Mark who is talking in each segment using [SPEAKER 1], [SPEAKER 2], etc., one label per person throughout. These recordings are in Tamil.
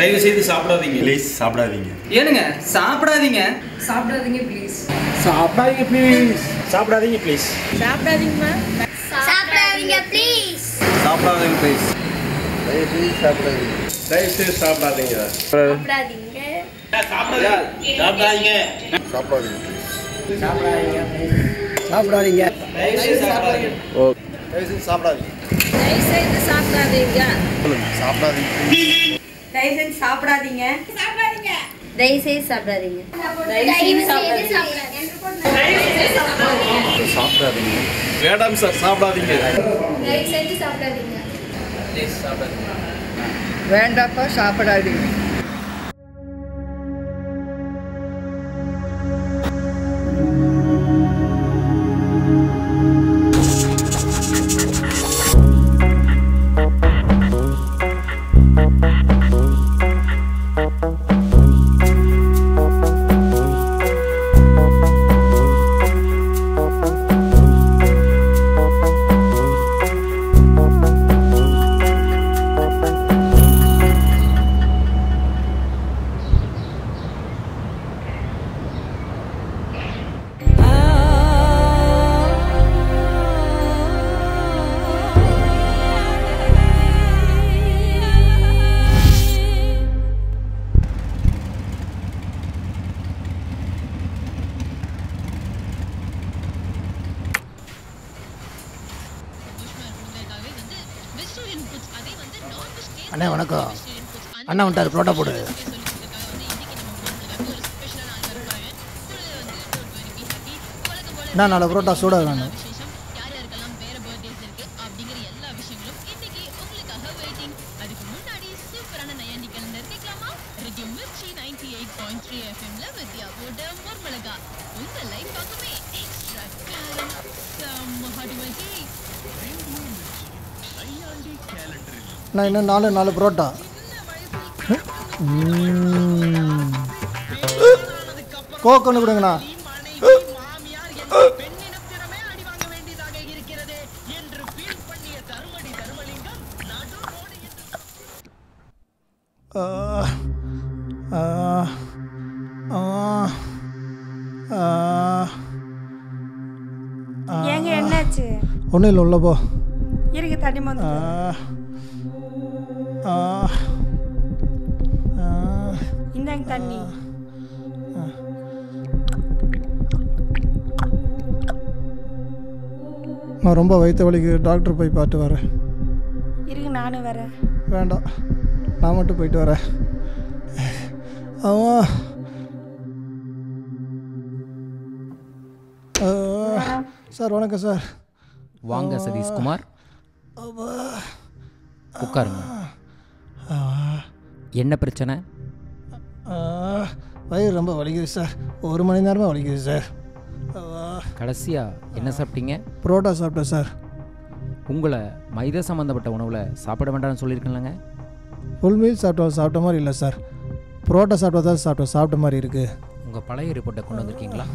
[SPEAKER 1] தயவு செய்து சாப்பிடாதீங்க.
[SPEAKER 2] ப்ளீஸ் சாப்பிடாதீங்க.
[SPEAKER 3] ஏனுங்க சாப்பிடாதீங்க.
[SPEAKER 4] சாப்பிடாதீங்க ப்ளீஸ்
[SPEAKER 2] சாப்பிடாதீங்க ப்ளீஸ் சாப்பிடாதீங்க ப்ளீஸ்
[SPEAKER 4] சாப்பிடாதீங்கம்மா
[SPEAKER 5] சாப்பிடாதீங்க ப்ளீஸ்
[SPEAKER 2] சாப்பிடாதீங்க ப்ளீஸ்
[SPEAKER 1] தயவு செய்து சாப்பிடாதீங்க.
[SPEAKER 5] சாப்பிடாதீங்க.
[SPEAKER 1] சாப்பிடாதீங்க.
[SPEAKER 2] சாப்பிடாதீங்க.
[SPEAKER 4] தயவுசெய்து சாப்பிடாதீங்க.
[SPEAKER 5] தயவுசெய்து சாப்பிடாதீங்க. சாப்பிடாதீங்க.
[SPEAKER 4] தயவுசெய்து சாப்பிடாதீங்க.
[SPEAKER 5] தயவு செய்து சாப்பிடாதீங்க.
[SPEAKER 2] சாப்பிடாதீங்க.
[SPEAKER 1] வேண்டாம் சார் சாப்பிடாதீங்க.
[SPEAKER 5] தயவுசெய்து சாப்பிடாதீங்க.
[SPEAKER 4] வேண்டாப்பா சாப்பிடாதீங்க.
[SPEAKER 6] அண்ணா வணக்கம் அண்ணா வந்துட்டார் புரோட்டா போடு அண்ணா நாலு புரோட்டா சூடாக வேணும் அண்ணா இன்னும் நாலு நாலு புரோட்டா. கோக் ஒன்று கொடுங்கண்ணா. ஒன்றும் இல்லை உள்ள போ.
[SPEAKER 7] இருக்கு தண்ணி. இந்தாங்க தண்ணி.
[SPEAKER 6] நான் ரொம்ப வயிற்று வலிக்கு டாக்டர் போய் பார்த்து வரேன்.
[SPEAKER 7] இருக்கு நானும் வரேன்.
[SPEAKER 6] வேண்டாம் நான் மட்டும் போயிட்டு வரேன். அவன் ஆ, சார் வணக்கம் சார்.
[SPEAKER 8] வாங்க சதீஷ்குமார். உட்காருங்க. என்ன பிரச்சனை?
[SPEAKER 6] வயிறு ரொம்ப வலிக்குது சார். ஒரு மணி நேரமாக வலிக்குது சார். ஆ,
[SPEAKER 8] கடைசியா என்ன சாப்பிட்டீங்க?
[SPEAKER 6] புரோட்டா சாப்பிட்டேன் சார்.
[SPEAKER 8] உங்களை மைதா சம்மந்தப்பட்ட உணவில் சாப்பிட வேண்டாம்னு சொல்லியிருக்கேன்லங்க.
[SPEAKER 6] ஃபுல் மீல் சாப்பிட்டோம் சாப்பிட்ட மாதிரி இல்லை சார். புரோட்டா சாப்பிட்டா தான் சாப்பிட்டோம் சாப்பிட்ட மாதிரி இருக்குது
[SPEAKER 8] உங்கள் பழைய ரிப்போர்ட்டை கொண்டு வந்திருக்கீங்களா?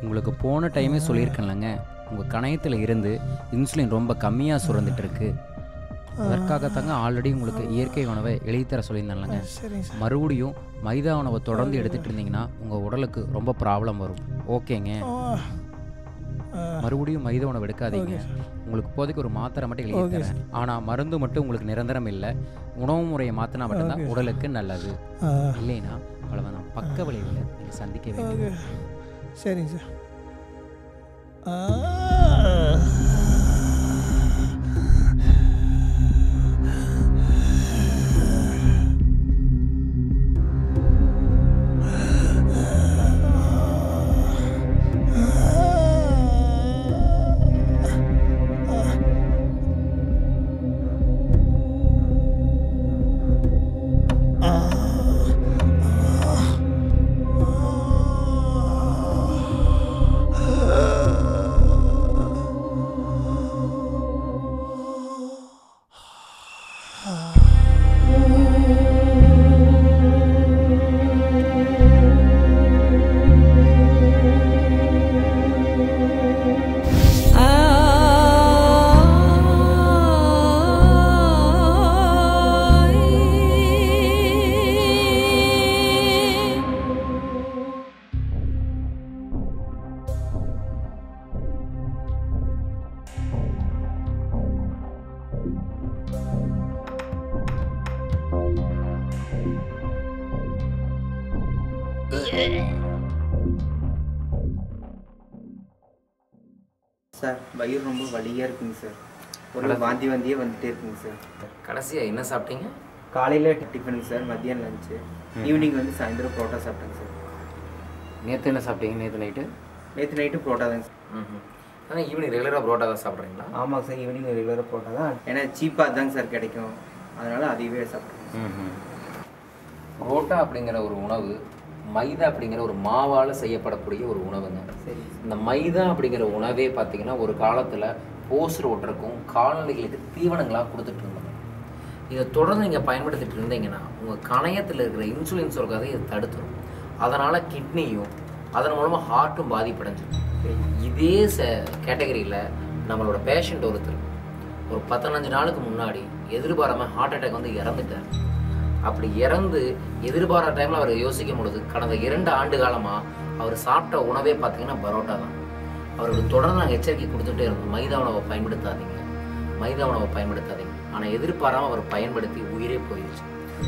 [SPEAKER 8] உங்களுக்கு போன டைமே சொல்லியிருக்கேன்லங்க. உங்கள் கணையத்தில் இருந்து இன்சுலின் ரொம்ப கம்மியாக சுரந்துட்டு இருக்கு அதற்காகத்தாங்க ஆல்ரெடி உங்களுக்கு இயற்கை உணவை எழுதி தர
[SPEAKER 6] சார்.
[SPEAKER 8] மறுபடியும் மைதா உணவை தொடர்ந்து எடுத்துட்டு இருந்தீங்கன்னா உங்கள் உடலுக்கு ரொம்ப ப்ராப்ளம் வரும். ஓகேங்க. மறுபடியும் மைதா உணவு எடுக்காதீங்க. உங்களுக்கு இப்போதைக்கு ஒரு மாத்திரை மட்டும் எழுதி தரேன். ஆனால் மருந்து மட்டும் உங்களுக்கு நிரந்தரம் இல்லை. உணவு முறையை மாற்றினா மட்டும்தான் உடலுக்கு நல்லது. இல்லைன்னா அவ்வளோதான் பக்க விளைவில் நீங்கள் சந்திக்க வேண்டும்.
[SPEAKER 6] சரிங்க சார். 呃
[SPEAKER 3] சார் வயிறு ரொம்ப வலியாக இருக்குங்க சார். ஒரு வாந்தி வாந்தியே வந்துட்டே இருக்குங்க சார்.
[SPEAKER 8] கடைசியாக என்ன சாப்பிட்டீங்க?
[SPEAKER 3] காலையில் டிஃபனுங்க சார் மதியம் லஞ்சு ஈவினிங் வந்து சாயந்தரம் புரோட்டா சாப்பிட்டேங்க சார்.
[SPEAKER 8] நேற்று என்ன சாப்பிட்டீங்க? நேற்று நைட்டு
[SPEAKER 3] நேற்று நைட்டு புரோட்டா தாங்க சார்.
[SPEAKER 8] ம் ஆனால் ஈவினிங் ரெகுலராக புரோட்டா தான் சாப்பிட்றீங்களா?
[SPEAKER 3] ஆமாங்க சார் ஈவினிங் ரெகுலராக புரோட்டா தான். ஏன்னா சீப்பாக தாங்க சார் கிடைக்கும். அதனால் அதுவே சாப்பிட்டேன்
[SPEAKER 8] ம் புரோட்டா அப்படிங்கிற ஒரு உணவு மைதா அப்படிங்கிற ஒரு மாவால் செய்யப்படக்கூடிய ஒரு உணவுங்க. இந்த மைதா அப்படிங்கிற உணவே பார்த்தீங்கன்னா ஒரு காலத்தில் போஸ்டர் ஓட்டுறக்கும் கால்நடைகளுக்கு தீவனங்களாக கொடுத்துட்டு இருந்தாங்க. இதை தொடர்ந்து நீங்கள் பயன்படுத்திட்டு இருந்தீங்கன்னா உங்கள் கணையத்தில் இருக்கிற இன்சுலின் சுரக்கதை இதை தடுத்துரும். அதனால் கிட்னியும் அதன் மூலமாக ஹார்ட்டும் பாதிப்படைஞ்சிடும் இதே ச கேட்டகரியில் நம்மளோட பேஷண்ட் ஒருத்தர் ஒரு பதினஞ்சு நாளுக்கு முன்னாடி எதிர்பாராம ஹார்ட் அட்டாக் வந்து இறந்துட்டார். அப்படி இறந்து எதிர்பாராத டைமில் அவர் யோசிக்கும் பொழுது கடந்த இரண்டு ஆண்டு காலமாக அவர் சாப்பிட்ட உணவே பார்த்தீங்கன்னா பரோட்டா தான். அவருக்கு தொடர்ந்து நாங்கள் எச்சரிக்கை கொடுத்துட்டே இருந்தோம். மைதா உணவை பயன்படுத்தாதீங்க. மைதா உணவை பயன்படுத்தாதீங்க. ஆனால் எதிர்பாராமல் அவர் பயன்படுத்தி உயிரே போயிடுச்சு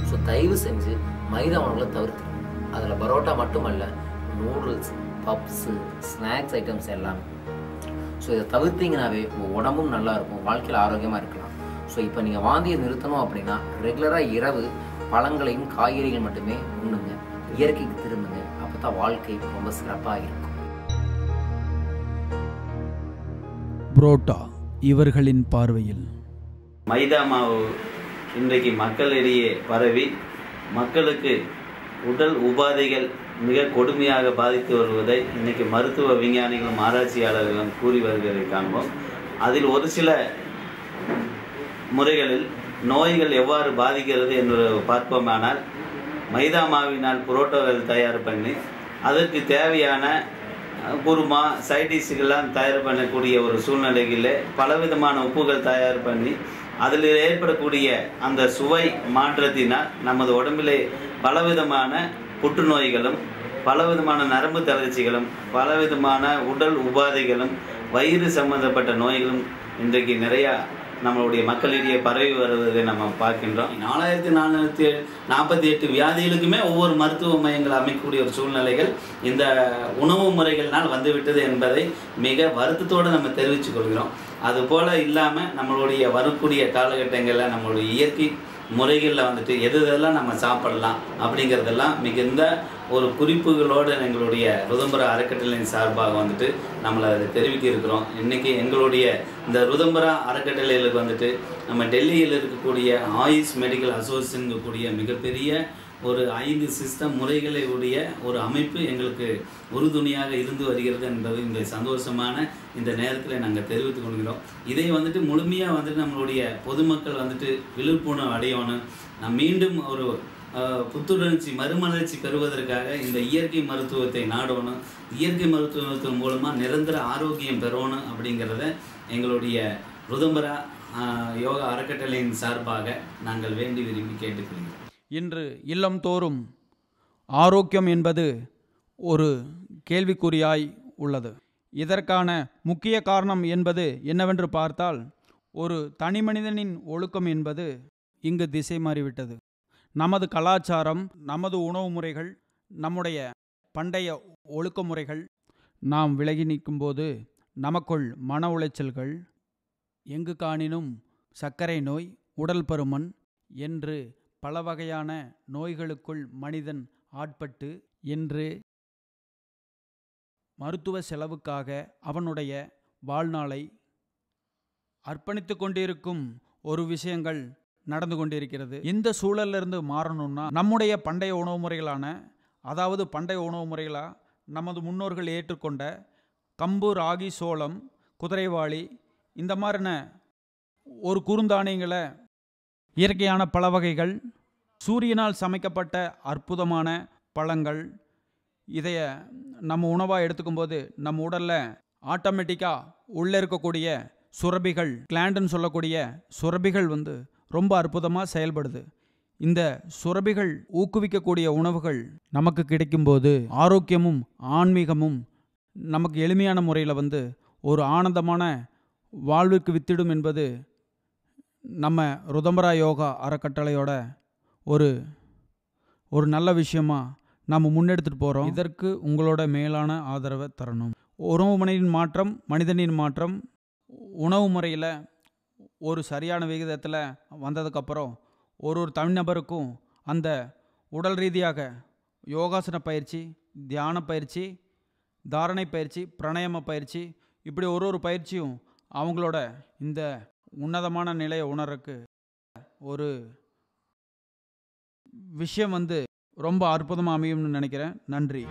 [SPEAKER 8] ஸோ தயவு செஞ்சு மைதா உணவுகளை தவிர்த்துருங்க அதில் பரோட்டா மட்டுமல்ல நூடுல்ஸ் பப்ஸு ஸ்நாக்ஸ் ஐட்டம்ஸ் எல்லாமே. ஸோ இதை தவிர்த்திங்கனாவே உங்கள் உடம்பும் நல்லா இருக்கும். வாழ்க்கையில் ஆரோக்கியமாக இருக்கலாம். ஸோ இப்போ நீங்கள் வாந்தியை நிறுத்தணும் அப்படின்னா ரெகுலராக இரவு பழங்களையும் காய்கறிகள் மட்டுமே உண்ணுங்க. இயற்கைக்கு திரும்புங்க. அப்போ தான் வாழ்க்கை ரொம்ப சிறப்பாக இருக்கும்.
[SPEAKER 9] புரோட்டா இவர்களின் பார்வையில்.
[SPEAKER 2] மைதா மாவு இன்றைக்கு மக்களிடையே பரவி மக்களுக்கு உடல் உபாதைகள் மிக கொடுமையாக பாதித்து வருவதை இன்னைக்கு மருத்துவ விஞ்ஞானிகளும் ஆராய்ச்சியாளர்களும் கூறி வருவதை காண்போம். அதில் ஒரு சில முறைகளில் நோய்கள் எவ்வாறு பாதிக்கிறது என்று பார்ப்போமானால் மைதா மாவினால் புரோட்டோக்கள் தயார் பண்ணி அதற்கு தேவையான குருமா சைடிஷுக்கெல்லாம் தயார் பண்ணக்கூடிய ஒரு சூழ்நிலையில் பலவிதமான உப்புகள் தயார் பண்ணி அதில் ஏற்படக்கூடிய அந்த சுவை மாற்றத்தினால் நமது உடம்பிலே பலவிதமான புற்றுநோய்களும் பலவிதமான நரம்பு தளர்ச்சிகளும் பலவிதமான உடல் உபாதைகளும் வயிறு சம்பந்தப்பட்ட நோய்களும் இன்றைக்கு நிறையா நம்மளுடைய மக்களிடையே பரவி வருவதை நம்ம பார்க்கின்றோம். நாலாயிரத்தி நானூற்றி நாற்பத்தி எட்டு வியாதிகளுக்குமே ஒவ்வொரு மருத்துவ மையங்கள் அமைக்கக்கூடிய ஒரு சூழ்நிலைகள் இந்த உணவு முறைகள்னால் வந்துவிட்டது என்பதை மிக வருத்தத்தோடு நம்ம தெரிவித்துக் கொள்கிறோம். அதுபோல் இல்லாமல் நம்மளுடைய வரக்கூடிய காலகட்டங்களில் நம்மளுடைய இயற்கை முறைகளில் வந்துட்டு எது எதெல்லாம் நம்ம சாப்பிடலாம் அப்படிங்கிறதெல்லாம் மிகுந்த ஒரு குறிப்புகளோடு எங்களுடைய ருதம்பர அறக்கட்டளையின் சார்பாக வந்துட்டு நம்மளை அதை தெரிவிக்கிருக்கிறோம் இன்றைக்கி எங்களுடைய இந்த ருதம்பரா அறக்கட்டளைகளுக்கு வந்துட்டு நம்ம டெல்லியில் இருக்கக்கூடிய ஆயுஷ் மெடிக்கல் அசோசியேஷன் கூடிய மிகப்பெரிய ஒரு ஐந்து சிஸ்டம் முறைகளை உடைய ஒரு அமைப்பு எங்களுக்கு உறுதுணையாக இருந்து வருகிறது என்பது இந்த சந்தோஷமான இந்த நேரத்தில் நாங்கள் தெரிவித்துக் கொள்கிறோம். இதை வந்துட்டு முழுமையாக வந்துட்டு நம்மளுடைய பொதுமக்கள் வந்துட்டு விழிப்புணர்வு அடையணும். நம் மீண்டும் ஒரு புத்துணர்ச்சி மறுமலர்ச்சி பெறுவதற்காக இந்த இயற்கை மருத்துவத்தை நாடணும். இயற்கை மருத்துவத்தின் மூலமாக நிரந்தர ஆரோக்கியம் பெறணும் அப்படிங்கிறத எங்களுடைய ருதம்பரா யோகா அறக்கட்டளையின் சார்பாக நாங்கள் வேண்டி விரும்பி கேட்டுக்கொள்கிறோம்.
[SPEAKER 9] இன்று இல்லம் தோறும் ஆரோக்கியம் என்பது ஒரு கேள்விக்குறியாய் உள்ளது. இதற்கான முக்கிய காரணம் என்பது என்னவென்று பார்த்தால் ஒரு தனிமனிதனின் ஒழுக்கம் என்பது இங்கு திசை மாறிவிட்டது. நமது கலாச்சாரம் நமது உணவு முறைகள் நம்முடைய பண்டைய ஒழுக்க முறைகள் நாம் விலகி நிற்கும்போது நமக்குள் மன உளைச்சல்கள் எங்கு காணினும் சர்க்கரை நோய் உடல் பருமன் என்று பல வகையான நோய்களுக்குள் மனிதன் ஆட்பட்டு என்று மருத்துவ செலவுக்காக அவனுடைய வாழ்நாளை அர்ப்பணித்து கொண்டிருக்கும் ஒரு விஷயங்கள் நடந்து கொண்டிருக்கிறது. இந்த சூழலிருந்து மாறணும்னா நம்முடைய பண்டைய உணவு முறைகளான அதாவது பண்டைய உணவு முறைகளாக நமது முன்னோர்கள் ஏற்றுக்கொண்ட கம்பு ராகி சோளம் குதிரைவாளி இந்த மாதிரின ஒரு குறுந்தானியங்களை இயற்கையான பல வகைகள் சூரியனால் சமைக்கப்பட்ட அற்புதமான பழங்கள். இதைய நம்ம உணவாக எடுத்துக்கும்போது நம்ம உடலில் ஆட்டோமேட்டிக்காக உள்ளே இருக்கக்கூடிய சுரபிகள் கிளாண்டுன்னு சொல்லக்கூடிய சுரபிகள் வந்து ரொம்ப அற்புதமாக செயல்படுது. இந்த சுரபிகள் ஊக்குவிக்கக்கூடிய உணவுகள் நமக்கு கிடைக்கும்போது ஆரோக்கியமும் ஆன்மீகமும் நமக்கு எளிமையான முறையில் வந்து ஒரு ஆனந்தமான வாழ்வுக்கு வித்திடும் என்பது நம்ம ருதம்பரா யோகா அறக்கட்டளையோட ஒரு ஒரு நல்ல விஷயமா நாம் முன்னெடுத்துட்டு போகிறோம் இதற்கு உங்களோட மேலான ஆதரவை தரணும். உறவுமனையின் மாற்றம் மனிதனின் மாற்றம் உணவு முறையில் ஒரு சரியான விகிதத்தில் வந்ததுக்கப்புறம் ஒரு ஒரு தனிநபருக்கும் அந்த உடல் ரீதியாக யோகாசன பயிற்சி தியான பயிற்சி தாரணை பயிற்சி பிரணயம பயிற்சி இப்படி ஒரு ஒரு பயிற்சியும் அவங்களோட இந்த உன்னதமான நிலையை உணர்றக்கு ஒரு விஷயம் வந்து ரொம்ப அற்புதமாக அமையும்னு நினைக்கிறேன். நன்றி.